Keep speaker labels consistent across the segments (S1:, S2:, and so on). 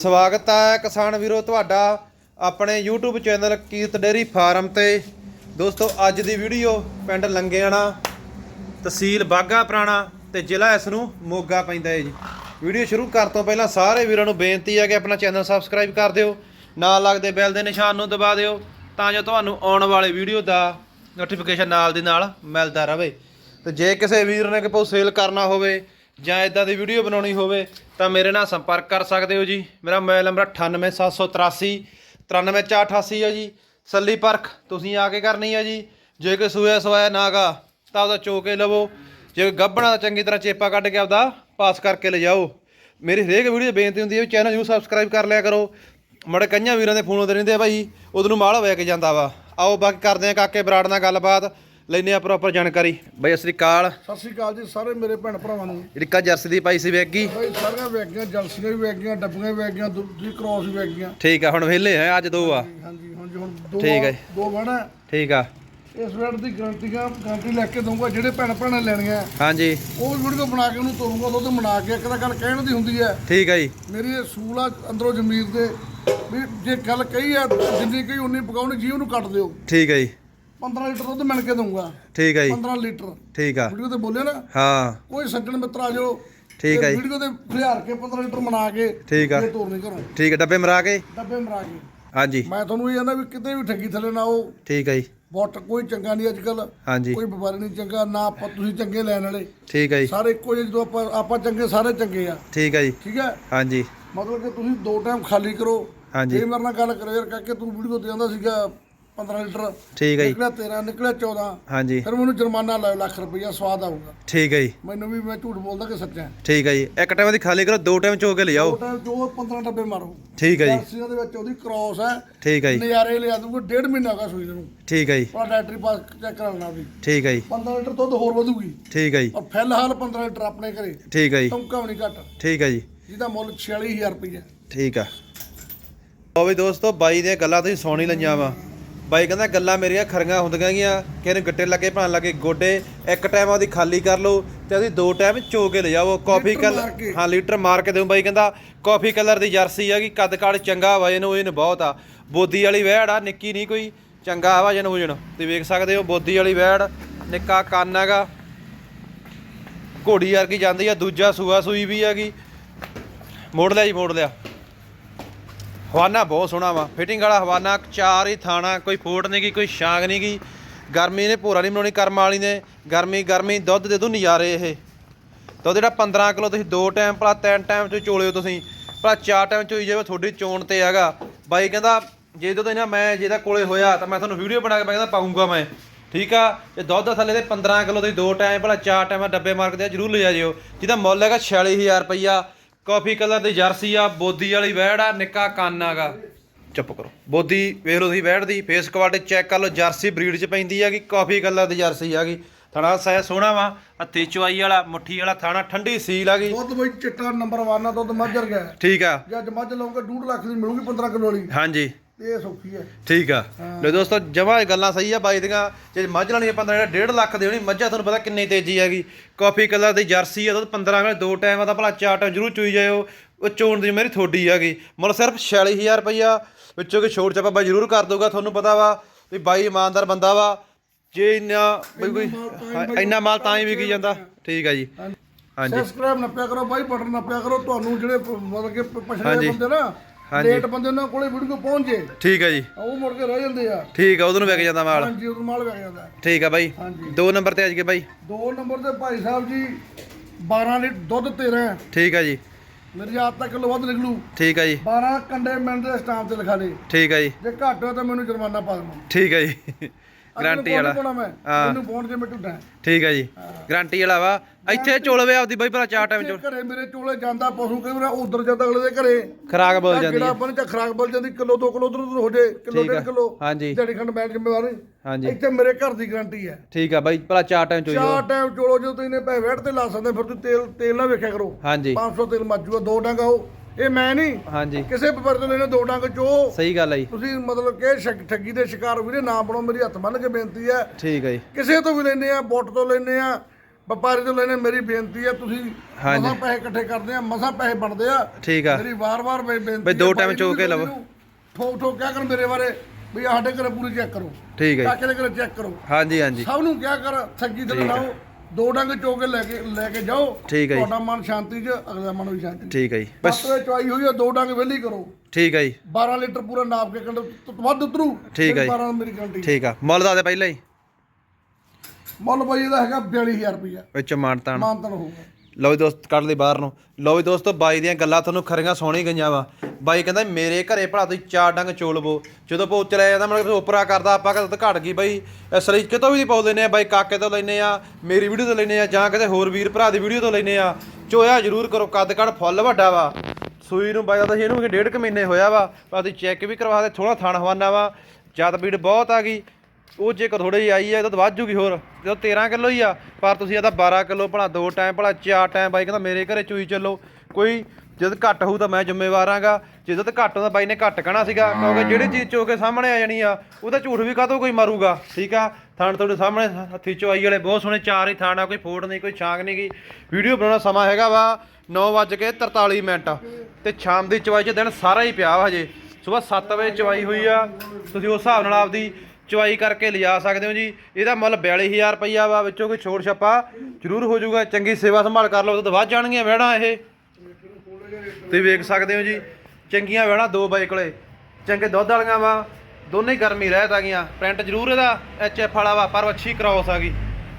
S1: ਸਵਾਗਤ ਹੈ ਕਿਸਾਨ ਵੀਰੋ ਤੁਹਾਡਾ ਆਪਣੇ YouTube channel Kirat dairy farm ਤੇ। ਦੋਸਤੋ, ਅੱਜ ਦੀ ਵੀਡੀਓ ਪਿੰਡ ਲੰਗੇਆਣਾ, ਤਹਿਸੀਲ ਬਾਗਾ ਪੁਰਾਣਾ ਤੇ ਜ਼ਿਲ੍ਹਾ ਇਸ ਨੂੰ ਮੋਗਾ ਪੈਂਦਾ ਹੈ ਜੀ। ਵੀਡੀਓ ਸ਼ੁਰੂ ਕਰਨ ਤੋਂ ਪਹਿਲਾਂ ਸਾਰੇ ਵੀਰਾਂ ਨੂੰ ਬੇਨਤੀ ਹੈ ਕਿ ਆਪਣਾ ਚੈਨਲ ਸਬਸਕ੍ਰਾਈਬ ਕਰ ਦਿਓ, ਨਾਲ ਲੱਗਦੇ ਬੈਲ ਦੇ ਨਿਸ਼ਾਨ ਨੂੰ ਦਬਾ ਦਿਓ ਤਾਂ ਜੋ ਤੁਹਾਨੂੰ ਆਉਣ ਵਾਲੇ ਵੀਡੀਓ ਦਾ ਨੋਟੀਫਿਕੇਸ਼ਨ ਨਾਲ ਦੀ ਨਾਲ ਮਿਲਦਾ ਰਹੇ। ਤੇ ਜੇ ਕਿਸੇ ਵੀਰ ਨੇ ਕੋਈ ਸੇਲ ਕਰਨਾ ਹੋਵੇ ਜਾਂ ਇਦਾਂ ਦੀ ਵੀਡੀਓ ਬਣਾਉਣੀ ਹੋਵੇ ਤਾਂ ਮੇਰੇ ਨਾਲ ਸੰਪਰਕ ਕਰ ਸਕਦੇ ਹੋ ਜੀ। ਮੇਰਾ ਮੋਬਾਈਲ ਨੰਬਰ 98783 93488 ਹੈ ਜੀ। ਸੱਲੀ ਪਰਖ, ਤੁਸੀਂ ਆ ਕੇ ਕਰਨੀ ਹੈ ਜੀ। ਜੇ ਕੋਈ ਸੂਆ ਸਵਾਇਆ ਨਾਗਾ, ਤਾਂ ਉਹਦਾ ਚੋ ਕੇ ਲਵੋ। ਜੇ ਗੱਬਣਾ ਦਾ ਚੰਗੀ ਤਰ੍ਹਾਂ ਚੇਪਾ ਕੱਢ ਕੇ ਆਪਦਾ ਪਾਸ ਕਰਕੇ ਲਿਜਾਓ। ਮੇਰੀ ਹਰੇਕ ਵੀਡੀਓ ਬੇਨਤੀ ਹੁੰਦੀ ਹੈ ਵੀ ਚੈਨਲ ਨੂੰ ਸਬਸਕ੍ਰਾਈਬ ਕਰ ਲਿਆ ਕਰੋ। ਮੜੇ ਕਈਆਂ ਵੀਰਾਂ ਦੇ ਫੋਨ ਆਉਂਦੇ ਰਹਿੰਦੇ ਆ ਭਾਈ, ਉਦੋਂ ਨੂੰ ਮਾਲ ਹੋਇਆ ਕੇ ਜਾਂਦਾ ਵਾ। ਆਓ ਬਾਕੀ ਕਰਦੇ ਆ ਕਾਕੇ ਬਰਾੜ ਨਾਲ ਗੱਲਬਾਤ। ਲੈਨੇ ਆ ਪ੍ਰੋਪਰ ਜਾਣਕਾਰੀ। ਬਾਈ ਸਤਿ ਸ੍ਰੀ ਅਕਾਲ।
S2: ਸਤਿ ਸ਼੍ਰੀ ਅਕਾਲ ਜੀ ਸਾਰੇ ਮੇਰੇ ਭੈਣ ਭਰਾਵਾਂ ਨੂੰ।
S1: ਜਿਹੜੀ ਕਾ ਜਰਸੀ ਦੀ ਪਾਈ ਸੀ ਵੇਗੀ
S2: ਬਈ ਸਾਰੀਆਂ ਵੈਗੀਆਂ ਜਲਸੀਆਂ ਵੀ ਵੈਗੀਆਂ ਡੱਬੀਆਂ ਵੀ ਵੈਗੀਆਂ ਦੂਜੀ ਕ੍ਰੋਸ ਵੀ ਵੈਗੀਆਂ
S1: ਠੀਕ ਆ ਹੁਣ ਵਿਹਲੇ ਆ ਅੱਜ ਦੋ ਆ।
S2: ਹਾਂਜੀ ਹੁਣ ਜੀ ਹੁਣ ਦੋ
S1: ਠੀਕ ਜੀ।
S2: ਦੋ ਵੜਾ
S1: ਠੀਕ ਆ।
S2: ਇਸ ਵੇੜ ਦੀ ਗਾਰੰਟੀਆਂ ਗਾਰੰਟੀ ਲੈ ਕੇ ਦਊਂਗਾ ਜਿਹੜੇ ਭੈਣ ਭਰਾ ਨੇ ਲੈਣੀਆਂ।
S1: ਹਾਂਜੀ।
S2: ਉਹ ਵੀਡੀਓ ਬਣਾ ਕੇ ਉਹਨੂੰ ਤੋਰੂੰਗਾ ਦੁੱਧ ਬਣਾ ਕੇ ਇੱਕ ਤਾਂ ਗੱਲ ਕਹਿਣ ਦੀ ਹੁੰਦੀ ਹੈ।
S1: ਠੀਕ ਆ ਜੀ।
S2: ਮੇਰੀ ਇਹ ਸੂਲ ਆ ਅੰਦਰੋਂ ਜ਼ਮੀਰ ਦੇ ਵੀ ਜੇ ਗੱਲ ਕਹੀ ਆ ਜਿੰਨੀ ਕਹੀ ਉਨੀ ਪਕਾਉਣੀ ਜੀ ਉਹਨੂੰ ਕੱਟ ਦਿਓ।
S1: ਠੀਕ ਆ ਜੀ।
S2: 15 ਲੀਟਰ ਦੁੱਧ ਮਿਣ ਕੇ ਦਊਂਗਾ।
S1: ਠੀਕ ਆ ਜੀ।
S2: 15 ਲੀਟਰ।
S1: ਠੀਕ ਆ।
S2: ਵੀਡੀਓ ਤੇ ਬੋਲਿਆ ਨਾ।
S1: ਹਾਂ।
S2: ਕੋਈ ਸੱਜਣ ਮਿੱਤਰ ਆ ਜਾਓ।
S1: ਠੀਕ ਆ ਜੀ।
S2: ਵੀਡੀਓ ਤੇ ਖਿਆਰ ਕੇ 15 ਲੀਟਰ ਬਣਾ ਕੇ
S1: ਠੀਕ ਆ।
S2: ਤੋਰਨੀ ਘਰੋਂ।
S1: ਠੀਕ ਆ ਡੱਬੇ ਮਰਾ ਕੇ?
S2: ਡੱਬੇ ਮਰਾ ਕੇ।
S1: ਹਾਂਜੀ।
S2: ਮੈਂ ਤੁਹਾਨੂੰ ਇਹ ਕਹਿੰਦਾ ਵੀ ਕਿਤੇ ਵੀ ਠੱਗੀ ਥੱਲੇ ਨਾ ਆਓ।
S1: ਠੀਕ ਆ ਜੀ।
S2: ਬਹੁਤ ਕੋਈ ਚੰਗਾ ਨਹੀਂ ਅੱਜ ਕੱਲ
S1: ਹਾਂਜੀ।
S2: ਕੋਈ ਵਪਾਰੀ ਨਹੀਂ ਚੰਗਾ ਨਾ ਆਪਾਂ ਤੁਸੀਂ ਚੰਗੇ ਲੈਣ ਵਾਲੇ।
S1: ਠੀਕ ਆ ਜੀ।
S2: ਸਾਰੇ ਇੱਕੋ ਜਿਹੇ ਜਦੋਂ ਆਪਾਂ ਆਪਾਂ ਚੰਗੇ ਸਾਰੇ ਚੰਗੇ ਆ।
S1: ਠੀਕ ਆ ਜੀ।
S2: ਠੀਕ ਹੈ
S1: ਹਾਂਜੀ।
S2: ਮਤਲਬ ਕਿ ਤੁਸੀਂ ਦੋ ਟਾਈਮ ਖਾਲੀ ਕਰੋ।
S1: ਹਾਂਜੀ।
S2: ਇਹ ਮੇਰੇ ਨਾਲ ਗੱਲ ਕਰੋ ਯਾਰ ਕਾਕੇ ਤੂੰ ਵੀਡੀਓ ਤੇ ਆਂਦਾ ਸੀਗਾ। 15 ਲੀਟਰ
S1: ਠੀਕ ਆ ਜੀ
S2: ਨਿਕਲਿਆ 13 ਨਿਕਲਿਆ 14
S1: ਹਾਂਜੀ
S2: ਫਿਰ ਮੈਨੂੰ ਜੁਰਮਾਨਾ ਲਾਓ ਲੱਖ ਰੁਪਈਆ ਸਵਾਦ ਆਊਗਾ
S1: ਠੀਕ ਆ ਜੀ
S2: ਮੈਨੂੰ ਵੀ ਮੈਂ ਝੂਠ ਬੋਲਦਾ ਕਿ ਸੱਚਾ ਹੈ
S1: ਠੀਕ ਆ ਜੀ ਇੱਕ ਟਾਈਮ ਦੀ ਖਾਲੀ ਕਰੋ ਦੋ ਟਾਈਮ ਚੋ ਕੇ
S2: ਦੋ
S1: ਲਿਆਓ
S2: ਟਾਈਮ ਜੋ 15 ਡੱਬੇ ਮਾਰੋ
S1: ਠੀਕ ਆ ਜੀ
S2: ਜਰਸੀਆਂ ਦੇ ਵਿੱਚ ਉਹਦੀ ਕ੍ਰਾਸ ਹੈ
S1: ਠੀਕ ਆ ਜੀ
S2: ਨਜ਼ਾਰੇ ਲਿਆ ਦੂੰਗਾ ਡੇਢ ਮਹੀਨਾ ਹੋਗਾ ਸੂਈ ਨੂੰ
S1: ਠੀਕ ਆ ਜੀ
S2: ਪਰ ਡਾਇਟਰੀ ਪਾਸ ਚੈੱਕ ਕਰਾਉਣਾ ਵੀ
S1: ਠੀਕ ਆ ਜੀ
S2: 15 ਲੀਟਰ ਦੁੱਧ ਹੋਰ ਵਧੂਗੀ
S1: ਠੀਕ ਆ ਜੀ
S2: ਔਰ ਫਿਲਹਾਲ 15 ਲੀਟਰ ਆਪਣੇ ਘਰੇ
S1: ਠੀਕ ਆ ਜੀ
S2: ਟੌਂਕਾ ਵੀ ਨਹੀਂ ਘੱਟ
S1: ਠੀਕ ਆ ਜੀ
S2: ਜਿਹਦਾ ਮੁੱਲ 46000 ਰੁਪਏ
S1: ਠੀਕ ਆ ਉਹ ਵੀ ਦੋਸਤੋ ਬਾਈ ਦੀਆਂ ਗੱਲਾਂ ਤੁਸੀਂ ਸੁਣ ਹੀ ਲਈਆਂ ਵਾ ਬਾਈ ਕਹਿੰਦਾ ਗੱਲਾਂ ਮੇਰੀਆਂ ਖਰੀਆਂ ਹੁੰਦੀਆਂ ਗੀਆਂ ਕਿ ਇਹਨੂੰ ਗੱਟੇ ਲੱਗੇ ਭਾਣ ਲੱਗੇ ਗੋਡੇ ਇੱਕ ਟਾਈਮ ਉਹਦੀ ਖਾਲੀ ਕਰ ਲਓ ਤੇ ਉਹਦੀ ਦੋ ਟਾਈਮ ਚੋ ਕੇ ਲਿਜਾਓ ਕਾਫੀ
S2: ਲੀਟਰ
S1: ਕਲਰ। ਹਾਂ ਲੀਟਰ ਮਾਰ ਕੇ ਦਿਓ ਬਾਈ ਕਹਿੰਦਾ ਕਾਫੀ ਕਲਰ ਦੀ ਜਰਸੀ ਹੈਗੀ ਕੱਦ ਕਾੜ ਚੰਗਾ ਵਾ ਇਹਨੂੰ ਇਹਨੂੰ ਬਹੁਤ ਆ। ਬੋਦੀ ਵਾਲੀ ਵਹਿੜ ਆ ਨਿੱਕੀ ਨਹੀਂ ਕੋਈ ਚੰਗਾ ਆ ਵਜਨ ਵਜਨ ਤੇ ਵੇਖ ਸਕਦੇ ਹੋ ਬੋਦੀ ਵਾਲੀ ਵਹਿੜ ਨਿੱਕਾ ਕੰਨ ਹੈਗਾ। ਘੋੜੀ ਵਰਗੀ ਜਾਂਦੀ ਆ ਦੂਜਾ ਸੂਆ ਸੂਈ ਵੀ ਹੈਗੀ। ਮੋੜ ਲਿਆ ਜੀ ਮੋੜ ਲਿਆ। ਹਵਾਨਾ ਬਹੁਤ ਸੋਹਣਾ ਵਾ। ਫਿਟਿੰਗ ਵਾਲਾ ਹਵਾਨਾ, ਚਾਰ ਹੀ ਥਾਣਾ, ਕੋਈ ਫੋਟ ਨਹੀਂ ਗੀ ਕੋਈ ਸ਼ਾਂਗ ਨਹੀਂ ਗੀ ਗਰਮੀ ਨੇ ਭੋਰਾ ਨਹੀਂ ਬਣਾਉਣੀ ਕਰਮ ਵਾਲੀ ਨੇ। ਗਰਮੀ ਗਰਮੀ, ਦੁੱਧ ਦੇ ਦੂ ਨਜ਼ਾਰੇ ਇਹ। ਦੁੱਧ ਜਿਹੜਾ 15 ਕਿਲੋ ਤੁਸੀਂ ਦੋ ਟਾਈਮ ਭਲਾ ਤਿੰਨ ਟਾਈਮ ਚ ਚੋਲਿਓ ਤੁਸੀਂ। ਭਲਾ ਚਾਰ ਟਾਈਮ ਚੋਈ ਜਾਵੇ ਤੁਹਾਡੀ ਚੋਣ ਤੇ ਹੈਗਾ। ਬਾਈ ਕਹਿੰਦਾ, ਜੇ ਦੁੱਧ ਇਹਨਾਂ ਮੈਂ ਜਿਹਦਾ ਕੋਲੇ ਹੋਇਆ, ਤਾਂ ਮੈਂ ਤੁਹਾਨੂੰ ਵੀਡੀਓ ਬਣਾ ਕੇ ਮੈਂ ਕਹਿੰਦਾ ਪਾਉਂਗਾ ਮੈਂ। ਠੀਕ ਆ? ਤੇ ਦੁੱਧ ਦਾ ਥੱਲੇ ਤੇ 15 ਕਿਲੋ ਤੁਸੀਂ ਦੋ ਟਾਈਮ ਭਲਾ ਚਾਰ ਟਾਈਮ ਡੱਬੇ ਮਾਰ ਕੇ ਦੇ ਜਰੂਰ ਲਿਆ ਜਿਓ ਜਿਹਦਾ ਮੁੱਲ ਹੈਗਾ 46000 ਰੁਪਈਆ। ਕਾਫੀ ਕਲਰ ਦੀ ਜਰਸੀ ਆ ਬੋਦੀ ਵਾਲੀ ਵਹਿੜ ਆ ਨਿੱਕਾ ਕੰਨ ਹੈਗਾ ਚੁੱਪ ਕਰੋ। ਬੋਦੀ ਵੇਖ ਲਓ ਤੁਸੀਂ ਵਹਿੜ ਦੀ ਫੇਸ ਕੁਆਲਿਟੀ ਚੈੱਕ ਕਰ ਲਓ ਜਰਸੀ ਬਰੀਡ ਚ ਪੈਂਦੀ ਹੈਗੀ ਕਾਫੀ ਕਲਰ ਦੀ ਜਰਸੀ ਹੈਗੀ ਥਣਾ ਸਹਿ ਸੋਹਣਾ ਵਾ ਹੱਥੀ ਚੁਆਈ ਵਾਲਾ ਮੁੱਠੀ ਵਾਲਾ ਥਾਣਾ ਠੰਡੀ ਸੀਲ ਹੈਗੀ
S2: ਦੁੱਧ ਬਈ ਚਿੱਟਾ ਨੰਬਰ 1 ਆ ਦੁੱਧ ਮੱਝਰ ਗਿਆ
S1: ਠੀਕ ਆ।
S2: ਜੇ ਅੱਜ ਮੱਝ ਲਵਾਂਗੇ 2 ਲੱਖ ਦੀ ਮਿਲੂਗੀ 15 ਕਿਲੋ ਵਾਲੀ।
S1: ਹਾਂਜੀ।
S2: ਇਹ ਸੌਖੀ ਹੈ
S1: ਠੀਕ ਆ। ਲੈ ਦੋਸਤੋ ਜਮਾ ਗੱਲਾਂ ਸਹੀ ਆ ਬਾਈ ਦੀਆਂ। ਜੇ ਮੱਝ ਲੈਣੀ ਆਪਾਂ ਤਾਂ ਜਿਹੜਾ 1.5 ਲੱਖ ਦੇ ਹੋਣੀ ਮੱਝਾਂ ਤੁਹਾਨੂੰ ਪਤਾ ਕਿੰਨੀ ਤੇਜ਼ੀ ਹੈਗੀ ਕਾਫੀ ਕਲਰ ਦੀ ਜਰਸੀ ਆ ਦੁੱਧ 15 ਵੇਲੇ ਦੋ ਟਾਈਮ ਆ ਤਾਂ ਭਲਾ ਚਾਰ ਟਾਈਮ ਜ਼ਰੂਰ ਚੂਈ ਜਾਇਓ। ਉਹ ਚੋਣ ਦੀ ਮੇਰੀ ਥੋੜੀ ਹੈਗੀ ਮੁੱਲ ਸਿਰਫ 46000 ਰੁਪਈਆ। ਵਿੱਚੋਂ ਕਿ ਛੋਟ ਬਾਈ ਜ਼ਰੂਰ ਕਰ ਦਊਗਾ ਤੁਹਾਨੂੰ ਪਤਾ ਵਾ ਵੀ ਬਾਈ ਇਮਾਨਦਾਰ ਬੰਦਾ ਵਾ। ਜੇ ਇੰਨਾ ਬਈ ਕੋਈ ਇੰਨਾ ਮਾਲ ਤਾਂ ਹੀ ਵਿਕੀ ਜਾਂਦਾ। ਠੀਕ ਆ ਜੀ। ਹਾਂਜੀ।
S2: ਸਬਸਕ੍ਰਾਈਬ ਨੱਪਿਆ ਕਰੋ ਬਾਈ ਬਟਨ ਨੱਪਿਆ ਕਰੋ। ਤੁਹਾਨੂੰ ਜਿਹੜੇ ਮਤਲਬ ਕਿ ਪਛੜੇ। ਬੰਦੇ ਨਾ
S1: ਹਾਂਜੀ।
S2: ਲੇਟ ਬੰਦੇ ਉਹਨਾਂ ਕੋਲੇ ਵੀਡੀਓ ਪਹੁੰਚ। ਜੇ
S1: ਠੀਕ ਆ ਜੀ।
S2: ਉਹ ਮੁੜ ਕੇ ਰਹਿ ਜਾਂਦੇ ਆ।
S1: ਠੀਕ ਆ ਨੂੰ ਵਿਕ ਜਾਂਦਾ ਮਾਲ।
S2: ਹਾਂਜੀ ਉਹ ਮਾਲ ਵਿਕ ਜਾਂਦਾ।
S1: ਠੀਕ ਆ ਬਾਈ।
S2: ਹਾਂਜੀ।
S1: ਦੋ ਨੰਬਰ ਤੇ ਅੱਜ ਕੇ ਬਾਈ।
S2: ਦੋ ਨੰਬਰ ਤੇ ਭਾਈ ਸਾਹਿਬ ਜੀ 12 ਲੀਟਰ ਦੁੱਧ 13
S1: ਠੀਕ ਆ ਜੀ।
S2: ਮੇਰੀ ਆਪ ਤੱਕ ਕਿਲੋ ਵੱਧ ਨਿਕਲੂ।
S1: ਠੀਕ ਆ ਜੀ।
S2: 12 ਕੰਡੇ ਮਿੰਟ ਦੇ ਸਟਾਂਪ ਤੇ ਲਿਖਾ ਦੇ।
S1: ਠੀਕ ਆ ਜੀ।
S2: ਜੇ ਘੱਟ ਹੋਇਆ ਤਾਂ ਮੈਨੂੰ ਜੁਰਮਾਨਾ ਪਾ ਦੇਣਾ।
S1: ਠੀਕ ਹੈ ਜੀ। ਗਾਰੰਟੀ ਵਾਲਾ। ਹਾਂ।
S2: ਮੈਨੂੰ ਫੋਨ ਕੇ ਮੈਂ ਢੁੱਡਾ
S1: ਠੀਕ ਹੈ ਜੀ। ਗਾਰੰਟੀ ਵਾਲਾ ਵਾ। ਇੱਥੇ ਚੋਲਵੇ ਆਪਦੀ ਬਾਈ ਭਰਾ ਚਾਰ ਟਾਈਮ ਚੋਲ
S2: ਘਰੇ ਮੇਰੇ ਚੋਲੇ ਜਾਂਦਾ ਪਸ਼ੂ ਕਈ ਵਾਰ ਉਧਰ ਜਾਂਦਾ ਅਗਲੇ ਦੇ ਘਰੇ।
S1: ਖਰਾਕ ਬੋਲ ਜਾਂਦੀ
S2: ਜਿਹੜਾ
S1: ਹੈ।
S2: ਆਪਾਂ ਨੂੰ ਖਰਾਕ ਬਲ ਜਾਂਦੀ ਕਿਲੋ 2 ਕਿਲੋ ਉਧਰ ਉਧਰ ਹੋ ਜੇ ਕਿਲੋ
S1: ਠੀਕ ਆ।
S2: 1.5 ਕਿਲੋ।
S1: ਹਾਂਜੀ।
S2: ਜਿਹੜੀ ਖੰਡ ਮੈਂ ਜ਼ਿੰਮੇਵਾਰੀ
S1: ਹਾਂਜੀ।
S2: ਇੱਥੇ ਮੇਰੇ ਘਰ ਦੀ ਗਾਰੰਟੀ ਹੈ।
S1: ਠੀਕ ਆ ਬਾਈ ਭਰਾ ਚਾਰ ਟਾਈਮ ਚੋਈ
S2: ਚਾਰ ਟਾਈਮ ਚੋਲੋ ਜਦੋਂ ਤੁਸੀਂ ਨੇ ਪੈਸੇ ਵੜ ਤੇ ਲਾ ਸਕਦੇ ਫਿਰ ਤੁਸੀਂ ਤੇਲ ਤੇਲ ਨਾ ਵੇਖਿਆ ਕਰੋ।
S1: ਹਾਂਜੀ।
S2: 500 ਤੇਲ ਮੱਜੂਗਾ ਦੋ ਡਾਂਗਾ ਉਹ ਇਹ ਮੈਂ ਨਹੀਂ।
S1: ਹਾਂਜੀ।
S2: ਕਿਸੇ ਤੋਂ ਲੈਣੇ ਦੋ ਡਾਂਗ ਚੋ।
S1: ਸਹੀ ਗੱਲ ਹੈ ਜੀ।
S2: ਤੁਸੀਂ ਮਤਲਬ ਕਿ ਠੱਗ- ਠੱਗੀ ਦੇ ਸ਼ਿਕਾਰ ਵੀਰੇ ਨਾ ਬਣੋ ਮੇਰੀ ਹੱਥ ਬੰਨ ਕੇ ਬੇਨਤੀ ਹੈ।
S1: ਠੀਕ ਹੈ ਜੀ।
S2: ਕਿਸੇ ਤੋਂ ਵੀ ਲੈਨੇ ਆ ਬੋਟ ਤੋਂ ਲੈਨੇ ਆ ਵਪਾਰੀ ਤੋਂ ਲੈਣੇ ਮੇਰੀ ਬੇਨਤੀ ਹੈ ਤੁਸੀਂ
S1: ਹਾਂਜੀ।
S2: ਮਸਾਂ ਪੈਸੇ ਇਕੱਠੇ ਕਰਦੇ ਆ ਮਸਾਂ ਪੈਸੇ ਬਣਦੇ ਆ।
S1: ਠੀਕ ਆ।
S2: ਮੇਰੀ ਵਾਰ-ਵਾਰ ਬੇ- ਬੇਨਤੀ
S1: ਬਈ ਦੋ
S2: ਹੈ,
S1: time
S2: ਬਾਈ
S1: ਚੋ ਕੇ
S2: ਨੂੰ
S1: ਲਵੋ।
S2: ਠੋਕ ਠੋਕ ਕਿਆ ਕਰ ਮੇਰੇ ਬਾਰੇ? ਵੀ ਸਾਡੇ ਘਰੇ ਪੂਰੀ ਚੈੱਕ ਕਰੋ।
S1: ਠੀਕ ਹੈ ਜੀ।
S2: ਕਾਕੇ ਦੇ ਘਰੇ ਚੈੱਕ ਕਰੋ।
S1: ਹਾਂਜੀ ਹਾਂਜੀ।
S2: ਸਭ ਨੂੰ ਕਿਆ ਕਰ ਠੱਗੀ ਤੇ ਲਾਓ ਦੋ ਡੰਗ ਚੋ ਕੇ ਲੈ ਕੇ ਲੈ ਕੇ ਜਾਓ।
S1: ਠੀਕ ਹੈ ਜੀ।
S2: ਤੁਹਾਡਾ ਮਨ ਸ਼ਾਂਤੀ 'ਚ ਅਗਲਾ ਮਨ ਵੀ ਸ਼ਾਂਤੀ 'ਚ।
S1: ਠੀਕ ਹੈ ਜੀ। ਬਸ
S2: ਬਸ। ਚੁਆਈ ਹੋਈ ਆ ਦੋ ਡੰਗ ਵਿਹਲੀ ਕਰੋ।
S1: ਠੀਕ ਹੈ ਜੀ।
S2: 12 ਲੀਟਰ ਪੂਰਾ ਨਾਪ ਕੇ ਕੰਡ ਵੱਧ ਉਤਰੂ।
S1: ਠੀਕ ਹੈ ਜੀ।
S2: 12 ਮੇਰੀ ਗਰੰਟੀ
S1: ਠੀਕ ਆ। ਮੁੱਲ ਦੱਸ ਦੇ ਪਹਿਲਾਂ ਹੀ।
S2: ਮੁੱਲ ਬਾਈ ਇਹਦਾ ਹੈਗਾ 42000 ਰੁਪਇਆ
S1: ਵਿੱਚ ਮਾਨਤਾਨ।
S2: ਮਾਨਤਨ ਹੋਊਗਾ।
S1: ਲਓ ਵੀ ਦੋਸਤ, ਕੱਢ ਲਈ ਬਾਹਰ ਨੂੰ। ਲਓ ਵੀ ਦੋਸਤੋ, ਬਾਈ ਦੀਆਂ ਗੱਲਾਂ ਤੁਹਾਨੂੰ ਖਰੀਆਂ ਸੋਹਣੀ ਗਈਆਂ ਵਾ। ਬਾਈ ਕਹਿੰਦਾ, ਮੇਰੇ ਘਰੇ ਭਲਾ ਤੁਸੀਂ ਚਾਰ ਡੰਗ ਚੋਲਵੋ ਜਦੋਂ ਪੋ ਚਲਿਆ ਜਾਂਦਾ, ਮਤਲਬ ਕਿ ਉਪਰਾ ਕਰਦਾ, ਆਪਾਂ ਕਦੇ ਘਟ ਗਈ ਬਾਈ। ਇਸ ਲਈ ਕਿਤੋਂ ਵੀ ਨਹੀਂ ਪਾਉ ਲੈਨੇ ਆ, ਬਾਈ ਕਾਕੇ ਤੋਂ ਲੈਨੇ ਆ, ਮੇਰੀ ਵੀਡੀਓ ਤੋਂ ਲੈਨੇ ਆ, ਜਾਂ ਕਿਤੇ ਹੋਰ ਵੀਰ ਭਰਾ ਦੀ ਵੀਡੀਓ ਤੋਂ ਲੈਨੇ ਆ। ਚੋਇਆ ਜ਼ਰੂਰ ਕਰੋ ਕੱਦ ਕੱਦ ਫੁੱਲ ਵੱਡਾ ਵਾ। ਸੂਈ ਨੂੰ ਬਾਈ ਦਾ ਇਹਨੂੰ ਕਿ ਡੇਢ ਕੁ ਮਹੀਨੇ ਹੋਇਆ ਵਾ, ਪਰ ਤੁਸੀਂ ਚੈੱਕ ਵੀ ਕਰਵਾ ਦੇ ਥੋੜਾ ਥਣ ਹਵਾਨਾ ਵਾ। ਜਦ ਬੀੜ ਬਹੁਤ ਆ ਗਈ ਉਹ ਜੇਕਰ ਥੋੜੀ ਜਿਹੀ ਆਈ ਹੈ ਤਾਂ ਵੱਧ ਜੂਗੀ ਹੋਰ। ਜਦੋਂ 13 ਕਿਲੋ ਹੀ ਆ। ਪਰ ਤੁਸੀਂ ਇਹਦਾ 12 ਕਿਲੋ, ਭਲਾ ਦੋ ਟਾਈਮ ਭਲਾ ਚਾਰ ਟਾਈਮ ਬਾਈ ਕਹਿੰਦਾ ਮੇਰੇ ਘਰੇ ਚੂਈ ਚੱਲੋ। ਕੋਈ ਜਦ ਘੱਟ ਹੋਊ ਤਾਂ ਮੈਂ ਜ਼ਿੰਮੇਵਾਰ ਆਂਗਾ ਜੇ ਜਦ ਘੱਟ ਹੁੰਦਾ ਬਾਈ ਨੇ ਘੱਟ ਕਹਿਣਾ ਸੀਗਾ। ਕਿਉਂਕਿ ਜਿਹੜੀ ਚੀਜ਼ ਚੋ ਕੇ ਸਾਹਮਣੇ ਆ ਜਾਣੀ ਆ, ਉਹਦਾ ਝੂਠ ਵੀ ਕਾਹਤੋਂ ਕੋਈ ਮਾਰੂਗਾ? ਠੀਕ ਆ? ਥਣ ਤੁਹਾਡੇ ਸਾਹਮਣੇ ਹੱਥੀ ਚਵਾਈ ਵਾਲੇ ਬਹੁਤ ਸੋਹਣੇ, ਚਾਰ ਹੀ ਥਾਣਾ ਕੋਈ ਫੋੜ ਨਹੀਂ, ਕੋਈ ਛਾਂਗ ਨਹੀਂ ਗਈ ਵੀਡੀਓ ਬਣਾਉਣਾ ਸਮਾਂ ਹੈਗਾ ਵਾ 9:43 ਮਿੰਟ। ਤੇ ਸ਼ਾਮ ਦੀ ਚਵਾਈ 'ਚ ਦਿਨ ਸਾਰਾ ਹੀ ਪਿਆ ਵਾ ਹਜੇ। ਸਵੇਰ 7 ਵਜੇ ਚਵਾਈ ਹੋਈ ਆ। ਤੁਸੀਂ ਉਸ ਹਿਸਾਬ ਨਾਲ ਆਪਦੀ ਚਵਾਈ ਕਰਕੇ ਲਿਜਾ ਸਕਦੇ ਹੋ ਜੀ। ਇਹਦਾ ਮੁੱਲ 42000 ਰੁਪਈਆ ਵਾ, ਵਿੱਚੋਂ ਕੋਈ ਛੋੜ ਛੱਪਾ ਜ਼ਰੂਰ ਹੋ ਜਾਊਗਾ। ਚੰਗੀ ਸੇਵਾ ਸੰਭਾਲ ਕਰ ਲਓ ਤਾਂ ਵੱਧ ਜਾਣਗੀਆਂ ਵਹਿੜਾਂ ਇਹ। ਤੁਸੀਂ ਵੇਖ ਸਕਦੇ ਹੋ ਜੀ, ਚੰਗੀਆਂ ਵਹਿੜਾਂ ਦੋ ਬਾਈ ਕੋਲੇ। ਚੰਗੇ ਦੁੱਧ ਵਾਲੀਆਂ ਵਾ, ਦੋਨੇ ਹੀ ਗਰਮੀ ਰਹਿਤ ਆ ਗਈਆਂ। ਪ੍ਰਿੰਟ ਜ਼ਰੂਰ ਇਹਦਾ ਐਚ ਐਫ ਵਾਲਾ ਵਾ, ਪਰ ਅੱਛੀ ਕ੍ਰੋਸ ਆ ਗਈ।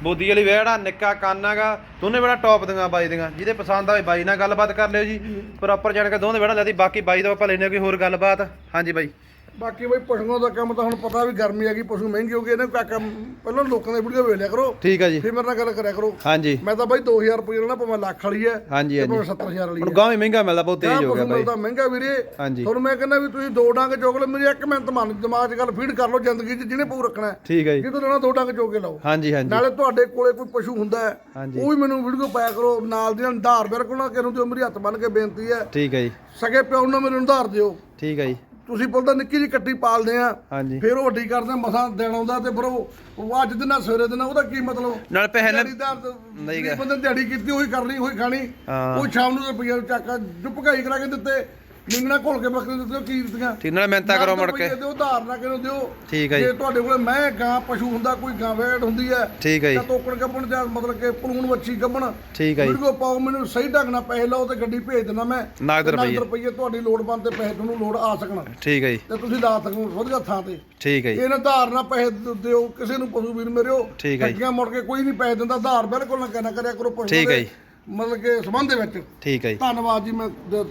S1: ਬੋਦੀ ਵਾਲੀ ਵਹਿੜਾ ਨਿੱਕਾ ਕੰਨ ਹੈਗਾ। ਦੋਨੇ ਵਹਿੜਾ ਟੌਪ ਦੀਆਂ ਬਾਈ ਦੀਆਂ। ਜਿਹਦੇ ਪਸੰਦ ਆਵੇ ਬਾਈ ਨਾਲ ਗੱਲਬਾਤ ਕਰ ਲਿਓ ਜੀ। ਪ੍ਰੋਪਰ ਜਾਣ ਕੇ ਦੋਨੇ ਵਹਿੜਾ ਲੈਦੀ ਬਾਕੀ ਬਾਈ ਦਾ ਆਪਾਂ ਲੈਣੇ ਕੋਈ ਹੋਰ ਗੱਲਬਾਤ। ਹਾਂਜੀ ਬਾਈ।
S2: ਬਾਕੀ ਬਈ ਪਸ਼ੂਆਂ ਦਾ ਕੰਮ ਤਾਂ ਹੁਣ ਪਤਾ ਵੀ ਗਰਮੀ ਆ ਗਈ ਪਸ਼ੂ ਮਹਿੰਗੇ ਹੋ ਗਏ ਇਹਨਾਂ ਕਾ ਕੰਮ ਪਹਿਲਾਂ ਲੋਕਾਂ ਦੇ ਵੀਡੀਓ ਵੇਖ ਲਿਆ ਕਰੋ।
S1: ਠੀਕ ਆ ਜੀ।
S2: ਫਿਰ ਮੇਰੇ ਨਾਲ ਗੱਲ ਕਰਿਆ ਕਰੋ।
S1: ਹਾਂਜੀ।
S2: ਮੈਂ ਤਾਂ ਬਾਈ 2000 ਰੁਪਏ ਲੈਣਾ ਭਾਵੇਂ ਲੱਖ ਵਾਲੀ ਹੈ
S1: ਹਾਂਜੀ
S2: ਤੇ
S1: ਹਾਂਜੀ।
S2: ਭਾਵੇਂ 70000 ਵਾਲੀ ਹੈ।
S1: ਗਾਂ ਵੀ ਮਹਿੰਗਾ ਮਿਲਦਾ ਬਹੁਤ ਤੇਜ਼ ਹੋ ਗਿਆ ਬਾਈ।
S2: ਮਿਲਦਾ ਮਹਿੰਗਾ ਵੀਰੇ।
S1: ਹਾਂਜੀ।
S2: ਤੁਹਾਨੂੰ ਮੈਂ ਕਹਿੰਦਾ ਵੀ ਤੁਸੀਂ ਦੋ ਡੰਗ ਚੋਕ ਲਓ ਮੇਰੇ ਇੱਕ ਮਿੰਟ ਮਨ ਦਿਮਾਗ 'ਚ ਗੱਲ ਫੀਡ ਕਰ ਲਓ ਜ਼ਿੰਦਗੀ 'ਚ ਜਿਹਨੇ ਪੂ ਰੱਖਣਾ।
S1: ਠੀਕ ਹੈ ਜੀ।
S2: ਜਦੋਂ ਲੈਣਾ ਦੋ ਡੰਗ ਚੋਕ ਕੇ ਲਾਓ।
S1: ਹਾਂਜੀ ਹਾਂਜੀ।
S2: ਨਾਲੇ ਤੁਹਾਡੇ ਕੋਲੇ ਕੋਈ ਪਸ਼ੂ ਹੁੰਦਾ ਹੈ। ਉਹ ਵੀ ਮੈਨੂੰ ਵੀਡੀਓ ਪਾਇਆ ਕਰੋ ਨਾਲ ਦੀ ਨਾਲ ਧਾਰ ਬਿਲਕੁਲ ਨਾ ਕਿਨੂੰ ਤੇ ਮੇਰੀ ਹੱਥ ਬੰਨ ਕੇ ਬੇਨਤੀ ਹੈ।
S1: ਠੀਕ ਹੈ ਜੀ।
S2: ਸਗੇ ਪਿਓ ਨੂੰ ਮੈਨੂੰ ਧਾਰ ਦਿਓ।
S1: ਠੀਕ ਹੈ ਜੀ।
S2: ਤੁਸੀਂ ਬੋਲਦਾ ਨਿੱਕੀ ਜਿਹੀ ਕੱਟੀ ਪਾਲਦੇ ਆ
S1: ਹਾਂਜੀ।
S2: ਫਿਰ ਉਹ ਵੱਡੀ ਕਰਦੇ ਆ, ਮਸਾਂ ਦੇਣ ਆਉਂਦਾ ਤੇ ਫਿਰ ਉਹ ਉਹ ਅੱਜ ਦਿਨ ਸਵੇਰੇ ਦਿਨ ਉਹਦਾ ਕੀ ਮਤਲਬ?
S1: ਨਾਲ ਪੈਸੇ ਨਾਲ
S2: ਦਿਹਾੜੀਦਾਰ
S1: ਨਹੀਂ
S2: ਨਹੀਂ ਬੰਦੇ ਦਿਹਾੜੀ ਕੀਤੀ ਉਹੀ ਕਰਨੀ ਉਹੀ ਖਾਣੀ
S1: ਹਾਂ।
S2: ਉਹ ਸ਼ਾਮ ਨੂੰ ਰੁਪਈਆ ਚੱਕ ਜੁਪਕਾਈ ਕਰਾ ਕੇ ਦਿੱਤੇ ਨਿੰਗਣਾ ਘੋਲ ਕੇ ਬੱਕਰੇ ਦਿੱਤੇ ਉਹ ਕੀ ਦਿੱਤੀਆਂ?
S1: ਠੀਕ ਨਾਲ ਮਿਹਨਤਾਂ ਕਰੋ ਮੁੜ ਕੇ।
S2: ਦਿਓ ਧਾਰ ਨਾ ਕਿਨੂੰ ਦਿਓ।
S1: ਠੀਕ ਹੈ
S2: ਜੇ।
S1: ਜੀ
S2: ਤੁਹਾਡੇ ਕੋਲੇ ਮੈਂ ਗਾਂ ਪਸ਼ੂ ਹੁੰਦਾ ਕੋਈ ਗਾਂ ਵੇੜ ਹੁੰਦੀ ਹੈ
S1: ਠੀਕ ਹੈ
S2: ਤਾਂ
S1: ਜੀ
S2: ਤੋਕੜ ਗੱਬਣ ਜਾਂ ਮਤਲਬ ਕਿ ਪਲੂਣ ਵੱਛੀ ਗੱਬਣ
S1: ਠੀਕ ਹੈ ਜੀ।
S2: ਵੀਡੀਓ ਪਾਓ ਮੈਨੂੰ ਸਹੀ ਢੰਗ ਨਾਲ ਪੈਸੇ ਲਓ ਤੇ ਗੱਡੀ ਭੇਜ ਦੇਣਾ ਮੈਂ।
S1: ਨਗਦ ਰੁਪਈਏ।
S2: ਰੁਪਈਏ ਤੁਹਾਡੀ ਲੋੜ ਬੰਦ ਤੇ ਪੈਸੇ ਤੁਹਾਨੂੰ ਲੋੜ ਆ ਸਕਣ।
S1: ਠੀਕ ਹੈ ਜੀ।
S2: ਤੇ ਤੁਸੀਂ ਲਾ ਸਕੋ ਵਧੀਆ ਥਾਂ ਤੇ।
S1: ਠੀਕ ਹੈ ਜੀ।
S2: ਇਹਨਾਂ ਧਾਰ ਨਾ ਪੈਸੇ ਦ- ਦਿਓ ਕਿਸੇ ਨੂੰ ਪਸ਼ੂ ਵੀਰ ਮੇਰਿਓ। ਠੱਗੀਆਂ ਮੁੜ ਕੇ ਕੋਈ ਨਹੀਂ ਪੈਸੇ ਦਿੰਦਾ ਧਾਰ ਬਿਲਕੁਲ ਨਾ ਕਹਿਣਾ ਕਰਿਆ ਕਰੋ ਪਸ਼ੂ
S1: ਠੀਕ ਹੈ
S2: ਦੇ
S1: ਜੀ।
S2: ਮਤਲਬ ਕਿ ਸੰਬੰਧ ਦੇ ਵਿੱਚ।
S1: ਠੀਕ ਹੈ ਜੀ।
S2: ਧੰਨਵਾਦ ਜੀ ਮੈਂ ਦ-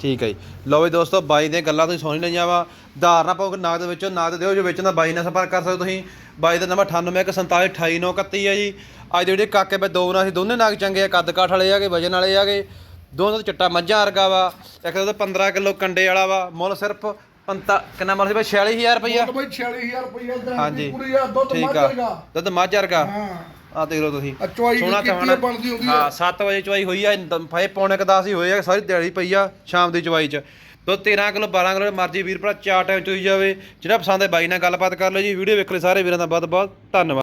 S1: ਠੀਕ ਹੈ ਜੀ। ਲਓ ਵੀ ਦੋਸਤੋ ਬਾਈ ਦੀਆਂ ਗੱਲਾਂ ਤੁਸੀਂ ਸੁਣ ਲਈਆਂ ਵਾ। ਧਾਰ ਨਾ ਪਾਓ ਨਾਗ ਦੇ ਵਿੱਚੋਂ ਨਾਗ ਦੇ ਦਿਓ ਜੋ ਵੇਚਣ ਦਾ ਬਾਈ ਨਾਲ ਸੰਪਰਕ ਕਰ ਸਕਦੇ ਤੁਸੀਂ। ਬਾਈ ਦਾ ਨੰਬਰ 9847482931 ਹੈ ਜੀ। ਅੱਜ ਦੇ ਜਿਹੜੇ ਕਾਕੇ ਬੇ ਦੋ ਨਾਲ ਸੀ ਦੋਨੇ ਨਾਗ ਚੰਗੇ ਆ ਕੱਦ ਕਾਠ ਵਾਲੇ ਆਗੇ ਵਜਨ ਵਾਲੇ ਆਗੇ। ਦੋਨੋਂ ਦਾ ਚਿੱਟਾ ਮੱਝਾਂ ਵਰਗਾ ਵਾ। ਇੱਕ ਦਾ 15 ਕਿਲੋ ਕੰਡੇ ਵਾਲਾ ਵਾ ਮੁੱਲ ਸਿਰਫ ਪੰਤਾ ਕਿੰਨਾ ਮੁੱਲ ਸੀ ਬਾਈ? 46000 ਰੁਪਈਆ?
S2: ਬਈ 46000 ਰੁਪਈਆ
S1: ਹਾਂਜੀ।
S2: ਪੂਰੀ ਆ ਦੁੱਧ ਮੱਝ
S1: ਆ।
S2: ਵਰਗਾ।
S1: ਦੁੱਧ ਮੱਝ ਵਰਗਾ।
S2: ਹਾਂ।
S1: ਆ ਦੇਖ ਲਓ ਤੁਸੀਂ।
S2: ਆ ਚੁਆਈ
S1: ਚਵਾਣਾ
S2: ਬਣਦੀ ਹੁੰਦੀ
S1: ਹਾਂ
S2: ਆ?
S1: 7 ਵਜੇ ਚਵਾਈ ਹੋਈ ਆ ਫਾਏ ਪੌਣੇ ਕ 10 ਹੀ ਹੋਏ ਆ ਸਾਰੀ ਦਿਹਾੜੀ ਪਈ ਆ ਸ਼ਾਮ ਦੀ ਚਵਾਈ ਚ। ਤੋ 13 ਕਿਲੋ 12 ਕਿਲੋ ਮਰਜ਼ੀ ਵੀਰ ਭਰਾ ਚਾਰ ਟਾਈਮ ਚੋਈ ਜਾਵੇ। ਜਿਹੜਾ ਪਸੰਦ ਹੈ ਬਾਈ ਨਾਲ ਗੱਲਬਾਤ ਕਰ ਲਓ ਜੀ ਵੀਡੀਓ ਵੇਖ ਲੈ ਸਾਰੇ ਵੀਰਾਂ ਦਾ ਬਹੁਤ ਬਹੁਤ ਧੰਨਵਾਦ।